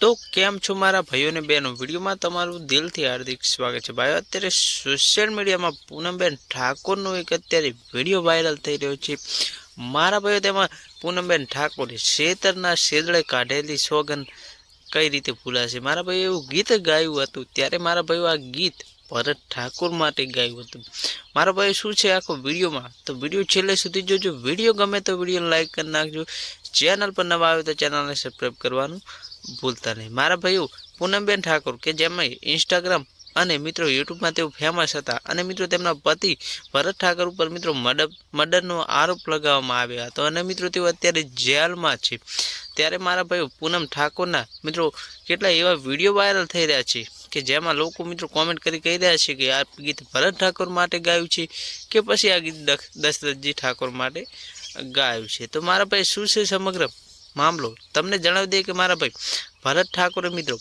તો કેમ છો મારા ભાઈઓ અને બહેનો? વિડીયોમાં તમારું દિલથી હાર્દિક સ્વાગત છે. ભાઈઓ, અત્યારે સોશિયલ મીડિયામાં પૂનમબેન ઠાકોરનો એક અત્યારે વીડિયો વાયરલ થઈ રહ્યો છે. મારા ભાઈઓ, તેમાં પૂનમબેન ઠાકોરે શેતરના શેદળે કાઢેલી સોગન કઈ રીતે ભૂલાશે? મારા ભાઈ એવું ગીત ગાયું હતું. ત્યારે મારા ભાઈ આ ગીત ભરત ઠાકોર માટે ગાયું હતું. મારા ભાઈ શું છે આખો વિડીયોમાં? તો વીડિયો છેલ્લે સુધી જોજો. વીડિયો ગમે તો વીડિયો લાઈક કરી નાખજો. ચેનલ પર નવા આવે તો ચેનલને સબસ્ક્રાઈબ કરવાનું ભૂલતા નહીં. મારા ભાઈઓ, પૂનમબેન ઠાકોર, કે જેમાં ઇન્સ્ટાગ્રામ અને મિત્રો યુટ્યુબમાં તેઓ ફેમસ હતા અને મિત્રો તેમના પતિ ભરત ઠાકોર ઉપર મિત્રો મર્ડર, મર્ડરનો આરોપ લગાવવામાં આવ્યો હતો અને મિત્રો તેઓ અત્યારે જેલમાં છે. ત્યારે મારા ભાઈઓ પૂનમ ઠાકોરના મિત્રો કેટલા એવા વીડિયો વાયરલ થઈ રહ્યા છે કે જેમાં લોકો મિત્રો કોમેન્ટ કરી કહી રહ્યા છે કે આ ગીત ભરત ઠાકોર માટે ગાયું છે કે પછી આ ગીત દશરથજી ઠાકોર માટે ગાયું છે. તો મારા ભાઈ શું છે સમગ્ર મામલો? તમને જણાવી દઈએ કે મારા ભાઈ ભરત ઠાકોરે મિત્રો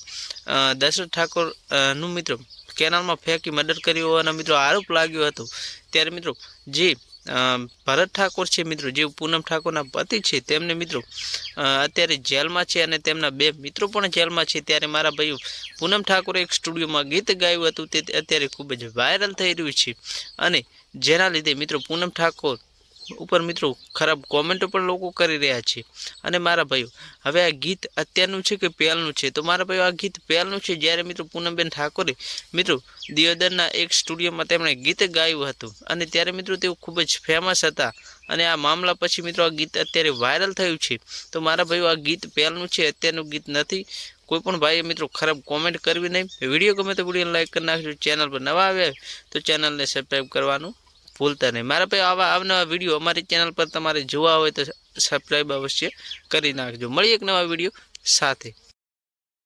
દશરથ ઠાકોરનું મિત્રો કેનાલમાં ફેંકી મર્ડર કર્યો હોવાનો મિત્રો આરોપ લાગ્યો હતો. ત્યારે મિત્રો જે ભરત ઠાકોર છે મિત્રો, જે પૂનમ ઠાકોરના પતિ છે, તેમને મિત્રો અત્યારે જેલમાં છે અને તેમના બે મિત્રો પણ જેલમાં છે, ત્યારે મારા ભાઈઓ પૂનમ ઠાકોરે એક સ્ટુડિયોમાં ગીત ગાયું હતું, તે અત્યારે ખૂબ જ વાયરલ થઈ રહ્યું છે. અને જેના લીધે મિત્રો, પૂનમ ઠાકોર ઉપર મિત્રો ખરાબ કોમેન્ટો પણ લોકો કરી રહ્યા છે. અને મારા ભાઈઓ, હવે આ ગીત અત્યારનું છે કે પહેલનું છે? તો મારા ભાઈઓ, આ ગીત પહેલનું છે જ્યારે મિત્રો પૂનમબેન ઠાકોરે, મિત્રો દિયોદરના એક સ્ટુડિયોમાં તેમણે ગીત ગાયું હતું. અને ત્યારે મિત્રો તેઓ ખૂબ જ ફેમસ હતા. અને આ મામલા પછી મિત્રો આ ગીત અત્યારે વાયરલ થયું છે. તો મારા ભાઈઓ, આ ગીત પહેલનું છે, અત્યારનું ગીત નથી. કોઈ પણ ભાઈએ મિત્રો ખરાબ કોમેન્ટ કરવી નહીં. વીડિયો ગમે તો વીડિયો લાઈક કરી નાખજો. ચેનલ પર નવા આવ્યા તો ચેનલને સબસ્ક્રાઈબ કરવાનું ભૂલતા નહીં. મારા ભાઈ આવા આવનવા વીડિયો અમારી ચેનલ પર તમારે જોવા હોય તો સબસ્ક્રાઈબ અવશ્ય કરી નાખજો. મળીએ એક નવા વીડિયો સાથે.